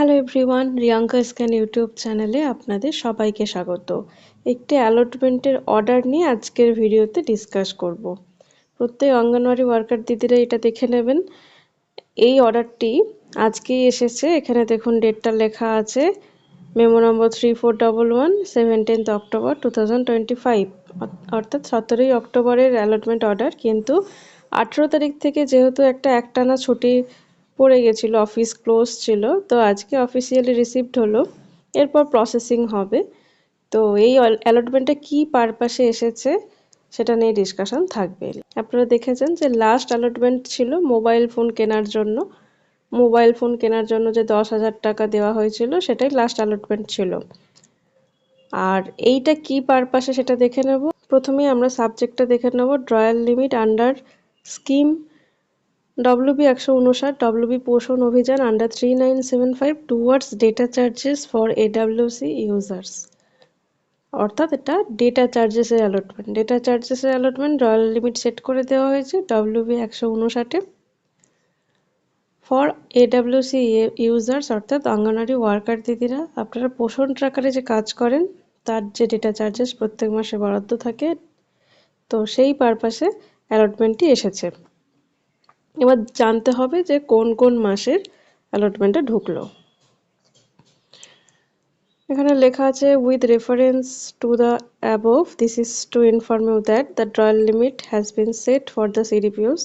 Hello everyone Riyanka scan YouTube চ্যানেলে আপনাদের সবাইকে স্বাগত। একটি অ্যালটমেন্টের অর্ডার নিয়ে আজকের ভিডিওতে ডিসকাস করব। প্রত্যেক অঙ্গনওয়াড়ি ওয়ার্কার দিদিরা এটা দেখে নেবেন। এই অর্ডারটি আজকেই এসেছে। এখানে দেখুন ডেটটা লেখা আছে। Memo number three four double one seventeenth October two thousand twenty five অর্থাৎ সতেরোই অক্টোবরের অ্যালটমেন্ট অর্ডার কিন্তু আঠেরো তারিখ থেকে যেহেতু একটা একটানা ছুটি পড়ে গেছিল অফিস ক্লোজ ছিল, তো আজকে অফিসিয়ালি রিসিভড হলো। এরপর প্রসেসিং হবে। তো এই অ্যালটমেন্টটা কি পারপাসে এসেছে সেটা নিয়ে ডিসকাশন থাকবে। আপনারা দেখেছেন যে লাস্ট অ্যালটমেন্ট ছিল মোবাইল ফোন কেনার জন্য। মোবাইল ফোন কেনার জন্য যে দশ হাজার টাকা দেওয়া হয়েছিল, সেটাই লাস্ট অ্যালটমেন্ট ছিল। আর এইটা কি পারপাসে সেটা দেখে নেব। প্রথমেই আমরা সাবজেক্টটা দেখে নেব drawal limit under scheme WB একশো উনষাট WB Poshan Abhiyan under three nine seven five towards data charges for AWC users অর্থাৎ এটা ডেটা চার্জেসের অ্যালটমেন্ট ডেটা চার্জেসের অ্যালটমেন্ট রয়্যাল লিমিট সেট করে দেওয়া হয়েছে ডব্লিউবি একশো উনষাটে ফর এডাব্লিউসি ইউজার্স অর্থাৎ অঙ্গনওয়াড়ি ওয়ার্কার দিদিরা। আপনারা পোষণ ট্রাকারে যে কাজ করেন, তার যে ডেটা চার্জেস প্রত্যেক মাসে বরাদ্দ থাকে, তো সেই পারপাসে অ্যালটমেন্টটি এসেছে। এবার জানতে হবে যে কোন কোন মাসের অ্যালটমেন্টে ঢুকলো। এখানে লেখা আছে with reference to the above this is to inform you that the drawal limit has been set for the C CDPOs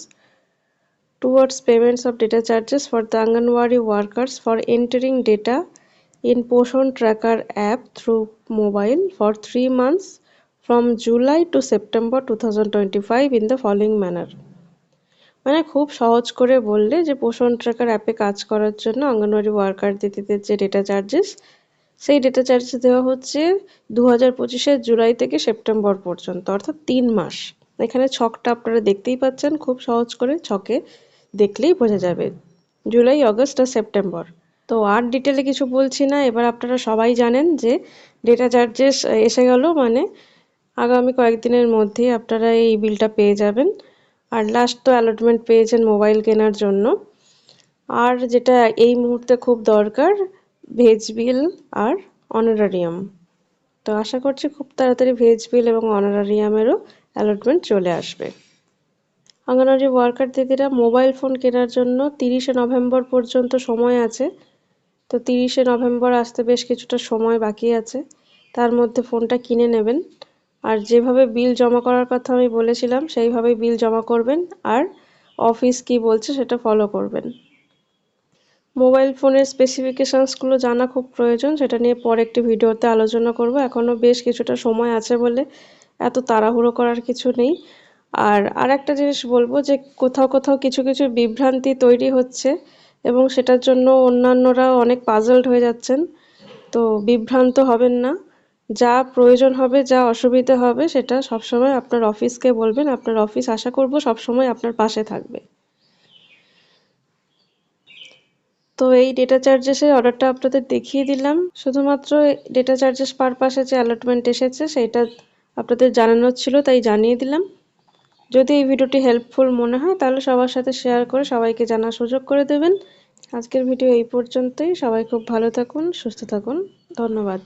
towards payments of data charges for the anganwadi workers for entering data in Poshan tracker app through mobile for three months from July to September two thousand twenty five in the following manner মানে খুব সহজ করে বললে যে পোষণ tracker অ্যাপে কাজ করার জন্য অঙ্গনওয়াড়ি ওয়ার্কার দিদিদের যে ডেটা চার্জেস সেই ডেটা চার্জেস দেওয়া হচ্ছে দু হাজার পঁচিশের জুলাই থেকে সেপ্টেম্বর পর্যন্ত, অর্থাৎ তিন মাস। এখানে ছকটা আপনারা দেখতেই পাচ্ছেন, খুব সহজ করে ছকে দেখলেই বোঝা যাবে। জুলাই অগস্ট আর সেপ্টেম্বর। তো আর ডিটেলে কিছু বলছি না, এবার আপনারা সবাই জানেন যে ডেটা চার্জেস এসে গেল মানে আগামী কয়েকদিনের মধ্যেই আপনারা এই বিলটা পেয়ে যাবেন। আর লাস্ট তো অ্যালটমেন্ট পেয়েছেন মোবাইল কেনার জন্য। আর যেটা এই মুহূর্তে খুব দরকার ভেজ বিল আর অনারারিয়াম তো আশা করছি খুব তাড়াতাড়ি ভেজ বিল এবং অনারারিয়ামেরও অ্যালটমেন্ট চলে আসবে। অঙ্গনওয়াড়ি ওয়ার্কার দিদিরা মোবাইল ফোন কেনার জন্য তিরিশে নভেম্বর পর্যন্ত সময় আছে। তো তিরিশে নভেম্বর আসতে বেশ কিছুটা সময় বাকি আছে। তার মধ্যে ফোনটা কিনে নেবেন। আর যেভাবে বিল জমা করার কথা আমি বলেছিলাম সেইভাবেই বিল জমা করবেন। আর অফিস কি বলছে সেটা ফলো করবেন। মোবাইল ফোনের স্পেসিফিকেশানসগুলো জানা খুব প্রয়োজন, সেটা নিয়ে পরে একটি ভিডিওতে আলোচনা করব। এখনও বেশ কিছুটা সময় আছে বলে এত তাড়াহুড়ো করার কিছু নেই। আর আর একটা জিনিস বলব যে, কোথাও কোথাও কিছু কিছু বিভ্রান্তি তৈরি হচ্ছে এবং সেটার জন্য অন্যান্যরাও অনেক পাজলড হয়ে যাচ্ছেন। তো বিভ্রান্ত হবেন না। যা প্রয়োজন হবে, যা অসুবিধা হবে, সেটা সবসময় আপনার অফিসকে বলবেন। আপনার অফিস আশা করব সবসময় আপনার পাশে থাকবে। তো এই ডেটা চার্জেসের অর্ডারটা আপনাদের দেখিয়ে দিলাম। শুধুমাত্র ডেটা চার্জেস পার পাশে যে অ্যালটমেন্ট এসেছে সেইটা আপনাদের জানানোর ছিল, তাই জানিয়ে দিলাম। যদি এই ভিডিওটি হেল্পফুল মনে হয়, তাহলে সবার সাথে শেয়ার করে সবাইকে জানার সুযোগ করে দেবেন। আজকের ভিডিও এই পর্যন্তই। সবাই খুব ভালো থাকুন, সুস্থ থাকুন। ধন্যবাদ।